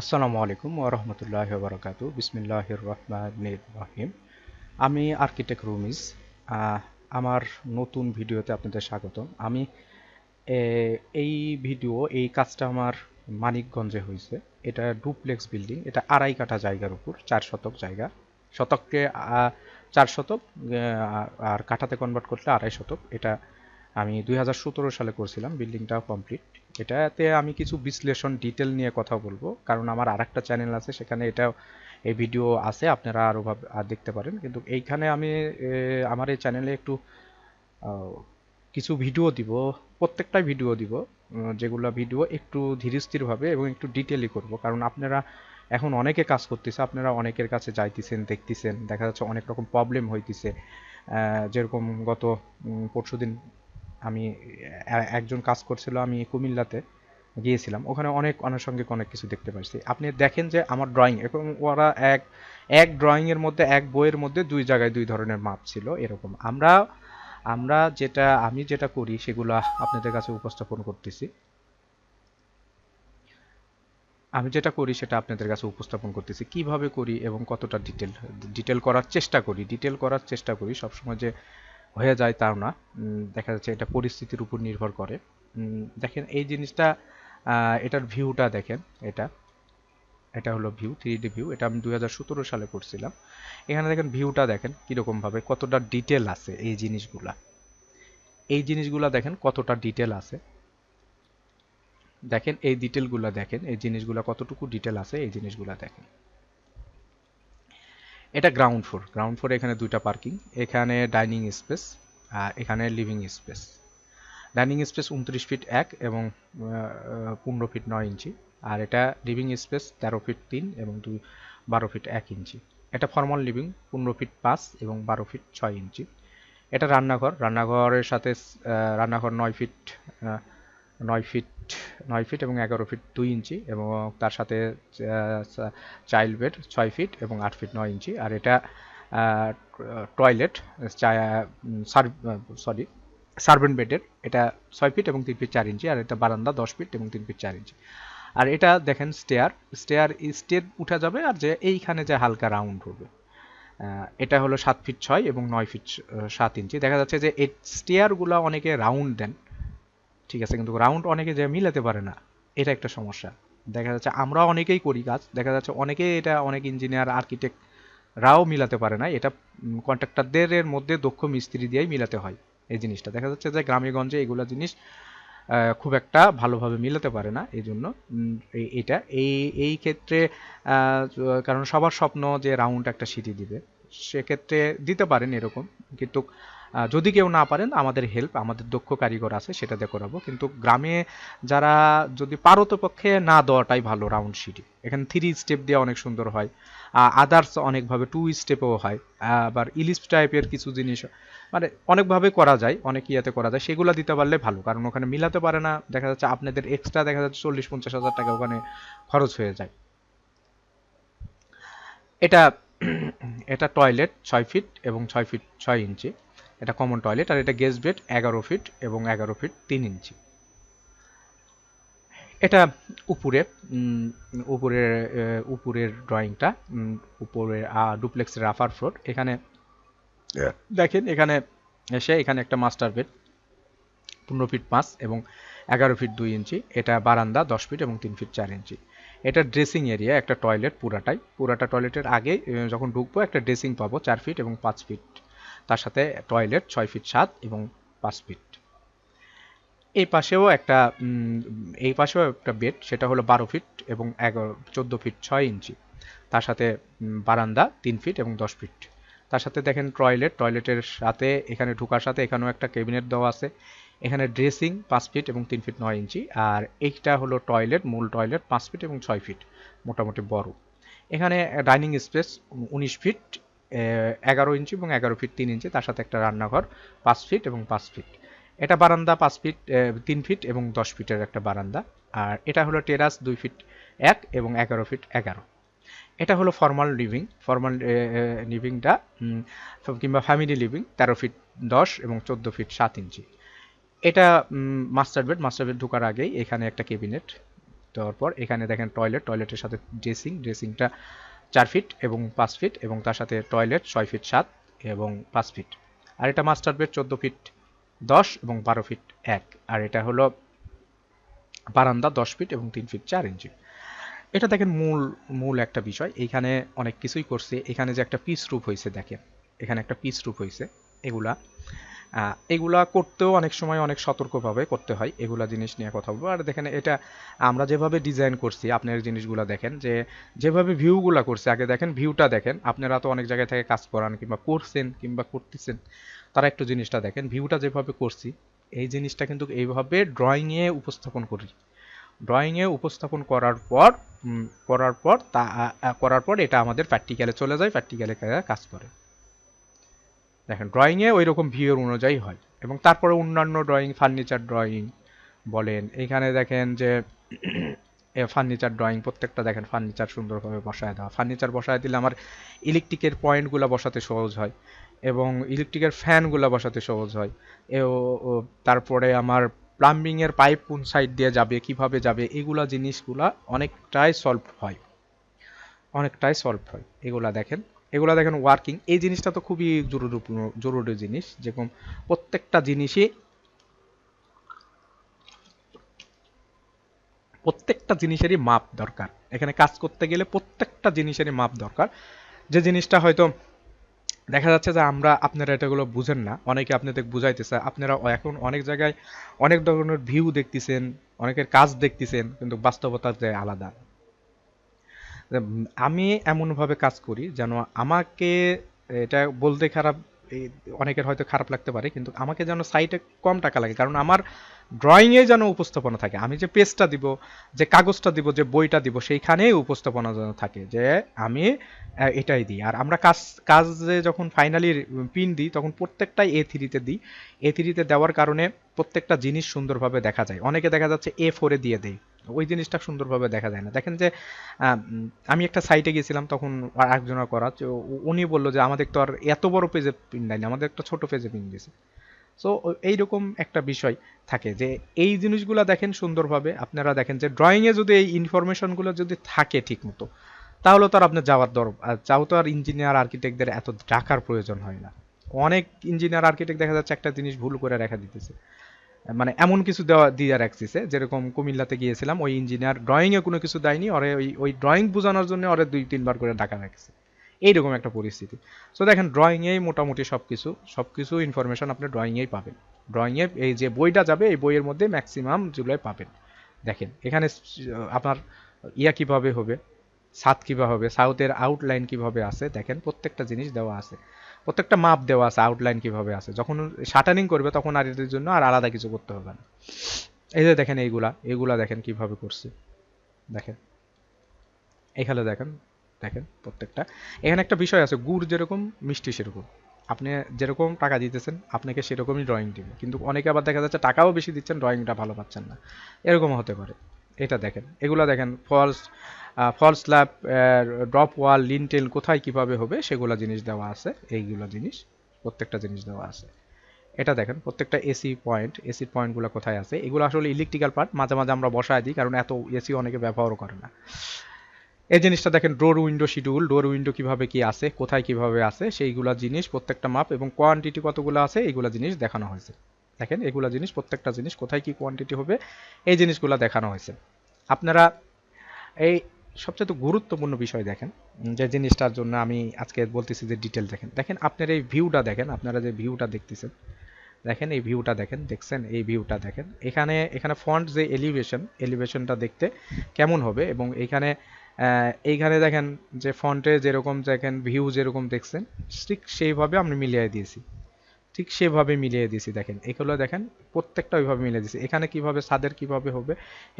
আসসালামু আলাইকুম ওরহমতুল্লাহ বরকাত বিসমিল্লাহ রহমান রহিম। আমি আর্কিটেক্ট রুমিজ আমার নতুন ভিডিওতে আপনাদের স্বাগতম। আমি এই ভিডিও, এই কাজটা আমার মানিকগঞ্জে হয়েছে। এটা ডুপ্লেক্স বিল্ডিং, এটা আড়াই কাঠা জায়গার উপর, চার শতক জায়গা। শতককে চার শতক আর কাঠাতে কনভার্ট করলে আড়াই শতক। এটা আমি দুই হাজার সতেরো সালে করছিলাম বিল্ডিংটাও কমপ্লিট এটাতে আমি কিছু বিশ্লেষণ ডিটেল নিয়ে কথা বলব। কারণ আমার আরেকটা চ্যানেল আছে, সেখানে এটা এই ভিডিও আছে, আপনারা আরও আর দেখতে পারেন। কিন্তু এইখানে আমি আমার এই চ্যানেলে একটু কিছু ভিডিও দিব প্রত্যেকটাই ভিডিও দিব যেগুলো ভিডিও একটু ধীরস্থিরভাবে এবং একটু ডিটেলই করব। কারণ আপনারা এখন অনেকে কাজ করতেছে, আপনারা অনেকের কাছে যাইতেছেন, দেখতেছেন, দেখা যাচ্ছে অনেক রকম প্রবলেম হইতেছে। যেরকম গত পরশু দিন আমি একজন কাজ করছিল আমি কুমিল্লাতে গিয়েছিলাম। ওখানে অনেক আনুষঙ্গিক অনেক কিছু দেখতে পাচ্ছি আপনি দেখেন যে আমার ড্রয়িং এবং ওরা এক এক ড্রয়িং এর মধ্যে, এক বইয়ের মধ্যে দুই জায়গায় দুই ধরনের মাপ ছিল এরকম। আমরা আমরা যেটা, আমি যেটা করি সেগুলো আপনাদের কাছে উপস্থাপন করতেছি। আমি যেটা করি সেটা আপনাদের কাছে উপস্থাপন করতেছি। কীভাবে করি এবং কতটা ডিটেল ডিটেল করার চেষ্টা করি? ডিটেল করার চেষ্টা করি সবসময় যে হয়ে যায় তাও না। দেখা যাচ্ছে এটা পরিস্থিতির উপর নির্ভর করে। দেখেন এই জিনিসটা এটার ভিউটা দেখেন, এটা। এটা হলো ভিউ থ্রি ভিউ এটা আমি দু হাজার সতেরো সালে করছিলাম। এখানে দেখেন ভিউটা দেখেন কীরকম ভাবে কতটা ডিটেল আছে এই জিনিসগুলা। এই জিনিসগুলা দেখেন কতটা ডিটেল আছে। দেখেন এই ডিটেলগুলা দেখেন, এই জিনিসগুলা কতটুকু ডিটেল আছে, এই জিনিসগুলা দেখেন। এটা গ্রাউন্ড ফ্লোর গ্রাউন্ড ফ্লোরে এখানে দুইটা পার্কিং এখানে ডাইনিং স্পেস আর এখানে লিভিং স্পেস ডাইনিং স্পেস উনত্রিশ ফিট এক এবং পনেরো ফিট নয় ইঞ্চি, আর এটা লিভিং স্পেস তেরো ফিট তিন এবং দুই, বারো ফিট এক ইঞ্চি। এটা ফর্মাল লিভিং পনেরো ফিট পাঁচ এবং বারো ফিট ছয় ইঞ্চি। এটা রান্নাঘর, রান্নাঘরের সাথে রান্নাঘর নয় ফিট নয় ফিট নয় ফিট এবং এগারো ফিট দুই ইঞ্চি এবং তার সাথে চাইল্ড বেড ছয় ফিট এবং আট ফিট নয় ইঞ্চি। আর এটা টয়লেট সরি সার্ভেন্ট বেডের। এটা ছয় ফিট এবং তিন ফিট চার ইঞ্চি আর এটা বারান্দা দশ ফিট এবং তিন ফিট চার ইঞ্চি। আর এটা দেখেন স্টেয়ার স্টেয়ার স্টের উঠা যাবে আর যে এইখানে যে হালকা রাউন্ড হবে। এটা হলো সাত ফিট ছয় এবং নয় ফিট সাত ইঞ্চি। দেখা যাচ্ছে যে এই স্টেয়ারগুলো অনেকে রাউন্ড দেন। ঠিক আছে, কিন্তু রাউন্ড অনেকে যে মিলাতে পারে না, এটা একটা সমস্যা। দেখা যাচ্ছে আমরা অনেকেই করি কাজ, দেখা যাচ্ছে অনেকেই এটা অনেক ইঞ্জিনিয়ার আর্কিটেক্ট রাও মিলাতে পারে না, এটা কন্ট্রাক্টরদের মধ্যে দক্ষ মিস্ত্রি দিয়েই মিলাতে হয় এই জিনিসটা। দেখা যাচ্ছে যে গ্রামে গঞ্জে এগুলো জিনিস খুব একটা ভালোভাবে মিলাতে পারে না, এই জন্য এটা, এই এই ক্ষেত্রে কারণ সবার স্বপ্ন যে রাউন্ড একটা সিটি দিবে, সেক্ষেত্রে দিতে পারেন এরকম, কিন্তু যদি কেউ না পারেন, আমাদের হেল্প আমাদের দক্ষ কারিগর আছে, সেটা দিয়ে করাবো। কিন্তু গ্রামে যারা যদি পারতপক্ষে না দেওয়াটাই ভালো রাউন্ড সিটি এখানে থ্রি স্টেপ দিয়ে অনেক সুন্দর হয়। আদার্স অনেকভাবে টু স্টেপেও হয়। আবার ইলিশ টাইপের কিছু জিনিস মানে অনেকভাবে করা যায়, অনেক ইয়েতে করা যায়। সেগুলো দিতে পারলে ভালো, কারণ ওখানে মিলাতে পারে না। দেখা যাচ্ছে আপনাদের এক্সট্রা দেখা যাচ্ছে চল্লিশ, পঞ্চাশ হাজার টাকা ওখানে খরচ হয়ে যায়। এটা এটা টয়লেট ছয় ফিট এবং ছয় ফিট ছয় ইঞ্চি। এটা কমন টয়লেট আর এটা গেস্ট বেড এগারো ফিট এবং এগারো ফিট তিন ইঞ্চি। এটা উপরে উপরের উপরের ড্রয়িংটা উপরের ডুপ্লেক্সের আপার ফ্লোর এখানে দেখেন এখানে এসে এখানে একটা মাস্টার বেড পনেরো ফিট পাঁচ এবং এগারো ফিট দুই ইঞ্চি। এটা বারান্দা দশ ফিট এবং তিন ফিট চার ইঞ্চি। এটা ড্রেসিং এরিয়া একটা টয়লেট পুরাটাই। পুরাটা টয়লেটের আগে যখন ঢুকবো একটা ড্রেসিং পাবো চার ফিট এবং পাঁচ ফিট তার সাথে টয়লেট ছয় ফিট সাত এবং পাঁচ ফিট। এই পাশেও একটা এই পাশেও একটা বেড, সেটা হলো বারো ফিট এবং এগারো চোদ্দ ফিট ছয় ইঞ্চি। তার সাথে বারান্দা তিন ফিট এবং দশ ফিট। তার সাথে দেখেন টয়লেট, টয়লেটের সাথে, এখানে ঢোকার সাথে এখানেও একটা ক্যাবিনেট দেওয়া আছে। এখানে ড্রেসিং পাঁচ ফিট এবং তিন ফিট নয় ইঞ্চি, আর এইটা হলো টয়লেট, মূল টয়লেট পাঁচ ফিট এবং ছয় ফিট, মোটামুটি বড়। এখানে ডাইনিং স্পেস উনিশ ফিট এগারো ইঞ্চি এবং এগারো ফিট তিন ইঞ্চি তার সাথে একটা রান্নাঘর, পাঁচ ফিট এবং পাঁচ ফিট এটা বারান্দা পাঁচ ফিট তিন ফিট এবং দশ ফিটের একটা বারান্দা। আর এটা হলো টেরাস দুই ফিট এক এবং এগারো ফিট এগারো। এটা হলো ফর্মাল লিভিং ফর্মাল লিভিংটা কিংবা ফ্যামিলি লিভিং তেরো ফিট দশ এবং চোদ্দ ফিট সাত ইঞ্চি এটা মাস্টার বেড মাস্টার বেড ঢোকার আগেই এখানে একটা ক্যাবিনেট দেওয়ার পর এখানে দেখেন টয়লেট টয়লেটের সাথে ড্রেসিং ড্রেসিংটা চার ফিট এবং পাঁচ ফিট এবং তার সাথে টয়লেট ছয় ফিট সাত এবং পাঁচ ফিট আর এটা মাস্টার বেড চোদ্দ ফিট দশ এবং বারো ফিট এক। আর এটা হলো বারান্দা দশ ফিট এবং তিন ফিট চার ইঞ্চি এটা দেখেন মূল মূল একটা বিষয়। এইখানে অনেক কিছুই করছে। এখানে যে একটা পিস রূপ হয়েছে দেখেন। এখানে একটা পিস রূপ হয়েছে এগুলা এগুলা করতেও অনেক সময় অনেক সতর্কভাবে করতে হয়, এগুলা জিনিস নিয়ে কথা বলব। আর দেখেন এটা আমরা যেভাবে ডিজাইন করছি, আপনার জিনিসগুলা দেখেন, যে যেভাবে ভিউগুলা করছে, আগে দেখেন ভিউটা দেখেন, আপনারা তো অনেক জায়গায় থেকে কাজ করান কিংবা করছেন কিংবা করতেছেন, তারা একটু জিনিসটা দেখেন ভিউটা যেভাবে করছি, এই জিনিসটা কিন্তু এইভাবে ড্রয়িংয়ে উপস্থাপন করি। ড্রয়িংয়ে উপস্থাপন করার পর করার পর তা করার পর এটা আমাদের প্র্যাকটিক্যালে চলে যায় প্র্যাকটিক্যালে কাজ করে। দেখেন ড্রয়িংয়ে ওই রকম ভিউর অনুযায়ী হয়। এবং তারপরে অন্যান্য ড্রয়িং ফার্নিচার ড্রয়িং বলেন। এখানে দেখেন যে ফার্নিচার ড্রয়িং প্রত্যেকটা দেখেন ফার্নিচার সুন্দরভাবে বসায় দেওয়া। ফার্নিচার বসায় দিলে আমার ইলেকট্রিকের পয়েন্টগুলো বসাতে সহজ হয় এবং ইলেকট্রিকের ফ্যানগুলো বসাতে সহজ হয়। তারপরে আমার প্লাম্বিংয়ের পাইপ কোন সাইড দিয়ে যাবে, কীভাবে যাবে, এগুলা জিনিসগুলা অনেকটাই সলভ হয়। অনেকটাই সলভ হয়। এগুলা দেখেন। এগুলা দেখেন ওয়ার্কিং এই জিনিসটা তো খুবই জরুরি জরুরি জিনিস। যেরকম প্রত্যেকটা জিনিসই প্রত্যেকটা জিনিসেরই মাপ দরকার। এখানে কাজ করতে গেলে প্রত্যেকটা জিনিসেরই মাপ দরকার। যে জিনিসটা হয়তো দেখা যাচ্ছে যে আমরা আপনারা এটাগুলো বুঝেন না। অনেকে আপনাদের বুঝাইতেছে, আপনারা এখন অনেক জায়গায় অনেক ধরনের ভিউ দেখতেছেন, অনেকের কাজ দেখতেছেন, কিন্তু বাস্তবতার যে আলাদা। আমি এমনভাবে কাজ করি যেন আমাকে এটা বলতে খারাপ অনেকের হয়তো খারাপ লাগতে পারে, কিন্তু আমাকে যেন সাইটে কম টাকা লাগে। কারণ আমার ড্রয়িংয়ে যেন উপস্থাপনা থাকে। আমি যে পেজটা দিব, যে কাগজটা দিব, যে বইটা দিব, সেইখানেই উপস্থাপনা যেন থাকে যে আমি এটাই দিই। আর আমরা কাজ, কাজে যখন ফাইনালি পিন দিই, তখন প্রত্যেকটাই এ থ্রিতে দিই। এ থ্রিতে দেওয়ার কারণে প্রত্যেকটা জিনিস সুন্দরভাবে দেখা যায়। অনেকে দেখা যাচ্ছে এ ফোরে দিয়ে দেয়। ওই জিনিসটা সুন্দরভাবে দেখা যায় না। দেখেন যে আমি একটা সাইটে গেছিলাম, তখন একজনের করা উনি বলল যে, আমাদের তো আর এত বড় পেজে পিন দেয়নি, আমাদের একটা ছোট পেজে পিন দিয়েছে। সো এইরকম একটা বিষয় থাকে যে, এই জিনিসগুলো দেখেন সুন্দরভাবে, আপনারা দেখেন যে ড্রয়িংয়ে যদি এই ইনফরমেশনগুলো যদি থাকে ঠিক মতো তাহলে তো আর আপনার যাওয়ার দর আর যাও তো আর ইঞ্জিনিয়ার আর্কিটেক্টদের এত ডাকার প্রয়োজন হয় না। অনেক ইঞ্জিনিয়ার আর্কিটেক্ট দেখা যাচ্ছে একটা জিনিস ভুল করে রেখা দিতেছে। মানে এমন কিছু দেওয়া দিয়ে রাখতেছে, যেরকম কুমিল্লাতে গিয়েছিলাম, ওই ইঞ্জিনিয়ার ড্রয়িংয়ে কোনো কিছু দেয়নি, ওরে ওই ওই ড্রয়িং বোঝানোর জন্য ওরে দুই তিনবার করে ডাকা রাখছে। এইরকম একটা পরিস্থিতি। সো দেখেন ড্রয়িংয়েই মোটামুটি সব কিছু সব কিছু ইনফরমেশন আপনি ড্রয়িংয়েই পাবেন। ড্রয়িংয়ে এই যে বইটা যাবে, এই বইয়ের মধ্যে ম্যাক্সিমাম যেগুলোই পাবেন। দেখেন, এখানে আপনার ইয়া কীভাবে হবে, ছাদ কীভাবে হবে সাউথের আউটলাইন কীভাবে আছে, দেখেন, প্রত্যেকটা জিনিস দেওয়া আছে। প্রত্যেকটা মাপ দেওয়া আছে আউটলাইন কীভাবে আছে। যখন শাটারিং করবে, তখন আর এদের জন্য আর আলাদা কিছু করতে হবে না। এই যে দেখেন এইগুলা এইগুলা দেখেন কীভাবে করছে। দেখেন, এখানে দেখেন দেখেন প্রত্যেকটা। এখানে একটা বিষয় আছে, গুড় যেরকম, মিষ্টি সেরকম। আপনি যেরকম টাকা দিতেছেন, আপনাকে সেরকমই ড্রয়িং দিবে। কিন্তু অনেকে আবার দেখা যাচ্ছে টাকাও বেশি দিচ্ছেন ড্রয়িংটা ভালো পাচ্ছেন না। এরকমও হতে পারে। এটা দেখেন, এগুলা দেখেন false false slab drop wall lintel কোথায় কীভাবে হবে সেগুলা জিনিস দেওয়া আছে, এইগুলো জিনিস, প্রত্যেকটা জিনিস দেওয়া আছে। এটা দেখেন, প্রত্যেকটা এসি পয়েন্ট এসি পয়েন্টগুলো কোথায় আছে, এগুলো আসলে ইলেকট্রিক্যাল পার্ট মাঝে মাঝে আমরা বসায় দিই, কারণ এত এসি অনেকে ব্যবহারও করে না। এই জিনিসটা দেখেন door window schedule door window কীভাবে কি আছে, কোথায় কীভাবে আছে, সেইগুলা জিনিস, প্রত্যেকটা মাপ এবং কোয়ান্টিটি কতগুলো আছে, এইগুলা জিনিস দেখানো হয়েছে। দেখেন, এগুলা জিনিস, প্রত্যেকটা জিনিস কোথায় কি কোয়ান্টিটি হবে, এই জিনিসগুলো দেখানো হয়েছে। আপনারা এই সবচেয়ে গুরুত্বপূর্ণ বিষয় দেখেন যে জিনিসটার জন্য আমি আজকে বলতেছি যে ডিটেল দেখেন। দেখেন, আপনার এই ভিউটা দেখেন, আপনারা যে ভিউটা দেখতেছেন, দেখেন, এই ভিউটা দেখেন, দেখছেন, এই ভিউটা দেখেন। এখানে এখানে ফন্ট যে এলিভেশন এলিভেশনটা দেখতে কেমন হবে এবং এখানে এইখানে দেখেন যে ফন্টে যেরকম দেখেন ভিউ যেরকম দেখছেন, ঠিক সেইভাবে আমি মিলিয়ে দিয়েছি। ঠিক সেভাবে মিলিয়ে দিয়েছি, দেখেন। এগুলো দেখেন, প্রত্যেকটা ওইভাবে মিলিয়ে দিয়েছি। এখানে কীভাবে ছাদের কীভাবে হবে,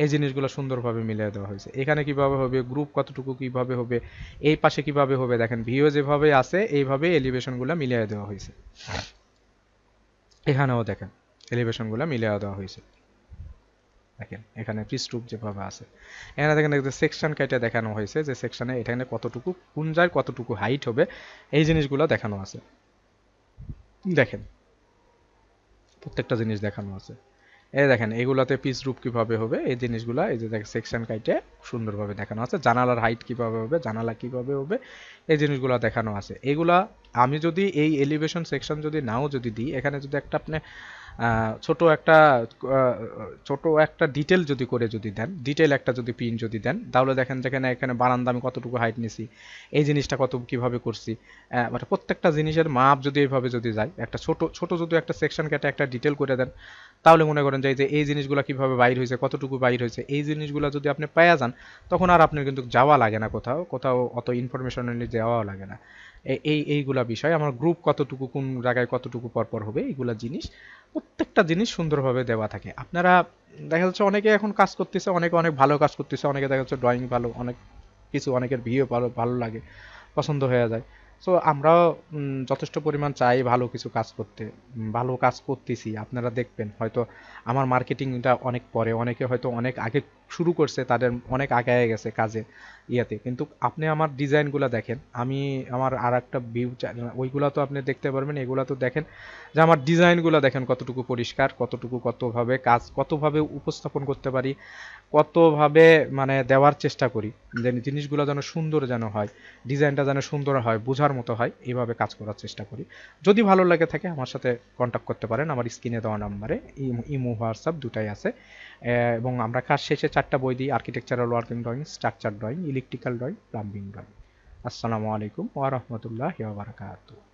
এই জিনিসগুলো সুন্দরভাবে মিলিয়ে দেওয়া হয়েছে। এখানে কীভাবে হবে, গ্রুপ কতটুকু কীভাবে হবে, এই পাশে কীভাবে হবে, দেখেন, ভিউ যেভাবে আছে, এইভাবে এলিভেশনগুলো মিলিয়ে দেওয়া হয়েছে। এখানেও দেখেন, এলিভেশনগুলো মিলিয়ে দেওয়া হয়েছে। দেখেন, এখানে পৃষ্ঠরূপ যেভাবে আছে। এখানে দেখেন সেকশন কেটে দেখানো হয়েছে, যে সেকশনে এখানে কতটুকু, কোন যায় কতটুকু হাইট হবে, এই জিনিসগুলো দেখানো আছে। দেখেন, প্রত্যেকটা জিনিস দেখানো আছে। এই দেখেন, এগুলাতে পিস রূপ কীভাবে হবে, এই জিনিসগুলা, এই যে দেখেন সেকশন কাইটে সুন্দরভাবে দেখানো আছে। জানালার হাইট কীভাবে হবে, জানালা কীভাবে হবে, এই জিনিসগুলা দেখানো আছে। এগুলা আমি যদি এই এলিভেশন সেকশন যদি নাও যদি দিই, এখানে যদি একটা আপনি ছোট একটা ছোট একটা ডিটেল যদি করে যদি দেন ডিটেল একটা যদি পিন যদি দেন, তাহলে দেখেন যেখানে এখানে বারান্দা আমি কতটুকু হাইট নিছি, এই জিনিসটা কত, কীভাবে করছি। মানে প্রত্যেকটা জিনিসের মাপ যদি এইভাবে যদি যায়, একটা ছোট ছোট যদি একটা সেকশন কেটে একটা ডিটেল করে দেন তাহলে মনে করেন যে এই যে এই জিনিসগুলো কীভাবে বাইর হয়েছে, কতটুকু বাইর হয়েছে, এই জিনিসগুলো যদি আপনি পাওয়া যান, তখন আর আপনার কিন্তু যাওয়া লাগে না কোথাও কোথাও অত ইনফরমেশন নিয়ে যাওয়াও লাগে না। এই এই, এইগুলা বিষয়, আমার গ্রুপ কতটুকু কোন জায়গায় কতটুকু পরপর হবে, এইগুলা জিনিস, প্রত্যেকটা জিনিস সুন্দরভাবে দেওয়া থাকে। আপনারা, দেখা যাচ্ছে অনেকে এখন কাজ করতেছে, অনেকে অনেক ভালো কাজ করতেছে, অনেকে দেখা যাচ্ছে ড্রয়িং ভালো, অনেক কিছু অনেকের ভিডিও ভালো ভালো লাগে, পছন্দ হয়ে যায়। সো আমরাও যথেষ্ট পরিমাণ চাই ভালো কিছু কাজ করতে। ভালো কাজ করতেছি, আপনারা দেখবেন। হয়তো আমার মার্কেটিংটা অনেক পরে, অনেকে হয়তো অনেক আগে শুরু করছে, তাদের অনেক আগায় গেছে কাজে। ইয়াতে। কিন্তু আপনি আমার ডিজাইনগুলো দেখেন, আমি আমার আর একটা ভিউ ওইগুলা তো আপনি দেখতে পারবেন, এগুলা তো দেখেন যে আমার ডিজাইনগুলো দেখেন কতটুকু পরিষ্কার, কতটুকু কতভাবে কাজ, কতভাবে উপস্থাপন করতে পারি, কতভাবে মানে দেওয়ার চেষ্টা করি যে জিনিসগুলো যেন সুন্দর যেন হয়, ডিজাইনটা যেন সুন্দর হয়, বোঝার মতো হয়, এইভাবে কাজ করার চেষ্টা করি। যদি ভালো লাগে থাকে, আমার সাথে কন্ট্যাক্ট করতে পারেন, আমার স্ক্রিনে দেওয়া নাম্বারে, ইমো হোয়াটসঅ্যাপ দুটাই আছে। এবং আমরা কাজ শেষে চারটা বই দিই architectural working drawing structure drawing electrical drawing plumbing drawing আসসালামু আলাইকুম ওয়া বারাকাতুহু